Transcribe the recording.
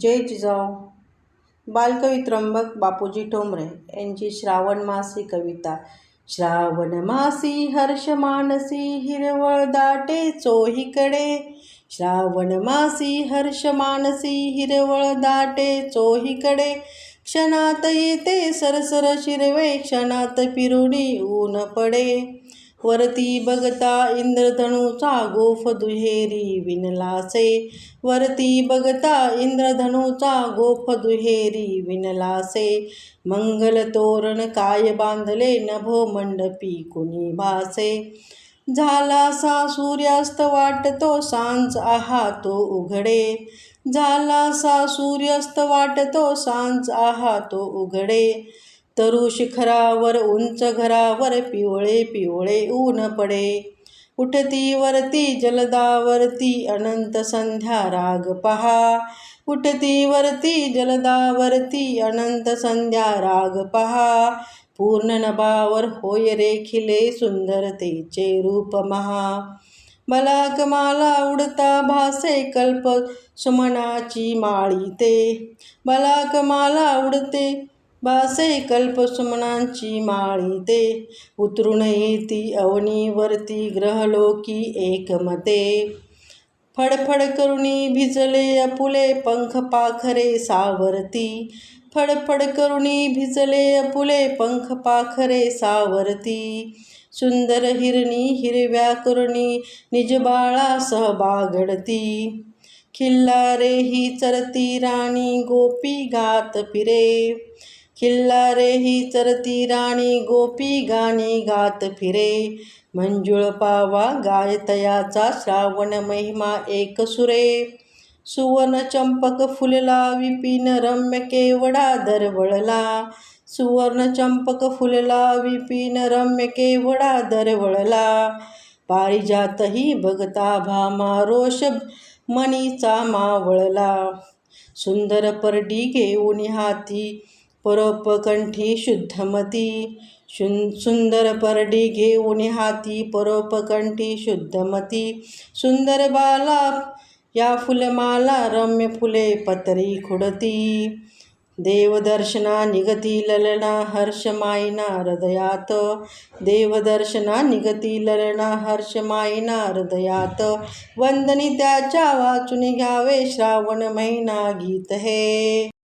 जय जिजाऊ. बालकवी त्र्यंबक बापूजी ठोंबरे यांची श्रावण मासी कविता. श्रावण मासी हर्ष मानसी हिरवळ दाटे चोहीकडे. श्रावण मासी हर्ष मानसी हिरवळ दाटे चोहीकडे. क्षणात येते सरसर शिरवे क्षणात पिरुडी ऊन पडे. वरती बघता इंद्रधनुचा गोफ दुहेरी विनलासे. वरती बघता इंद्रधनुचा गोफ दुहेरी विनलासे. मंगल तोरण काय बांधले नभो मंडपी कुणी भासे. झालासा सूर्यास्त वाटतो सांज आहा तो उघडे. झालासा सूर्यास्त वाटतो सांज आहा तो उघडे. तरु शिखरावर उंच घरावर पिवळे पिवळे ऊन पडे. उठती वरती जलदावरती अनंत संध्या राग पहा. उठती वरती जलदावरती अनंत संध्या राग पहा. पूर्ण नभावर होय रेखिले सुंदरतेचे रूप महा. बलाक माला उडता भासे कल्प सुमनाची माळी ते. बलाक माला उडते भासे कल्पसुमनांची माळी ते. उतरून येती अवनीवरती ग्रहलोकी एकमते. फडफड करुणी भिजले अपुले पंख पाखरे सावरती. फडफड करुणी भिजले अपुले पंख पाखरे सावरती. सुंदर हिरणी हिरव्या करुणी निजबाळा सहबागडती. खिल्लारे ही चरती राणी गोपी गात फिरे. खिल्लारे ही चरती राणी गोपी गाणी गात फिरे. मंजुळ पावा गायतयाचा श्रावण महिमा एक सुरे. सुवर्ण चंपक फुलला विपिन रम्य केवडा दरवळला. सुवर्ण चंपक फुलला विपिन रम्य केवडा दरवळला. पारिजातही भगता भामा रोष मणीचा मावळला. सुंदर परडी घेऊन हाती परोपकंठी शुद्धमती. शु सुंदर परडी घेऊन हाती परोपकंठी शुद्धमती. सुंदर बाला या फुलमाला रम्य फुले पतरी खुडती. देवदर्शना निगती ललना हर्ष मायना हृदयात. देवदर्शना निगती ललना हर्ष मायना हृदयात. वंदनी त्याच्या वाचून घ्यावे श्रावण महिना गीत हे.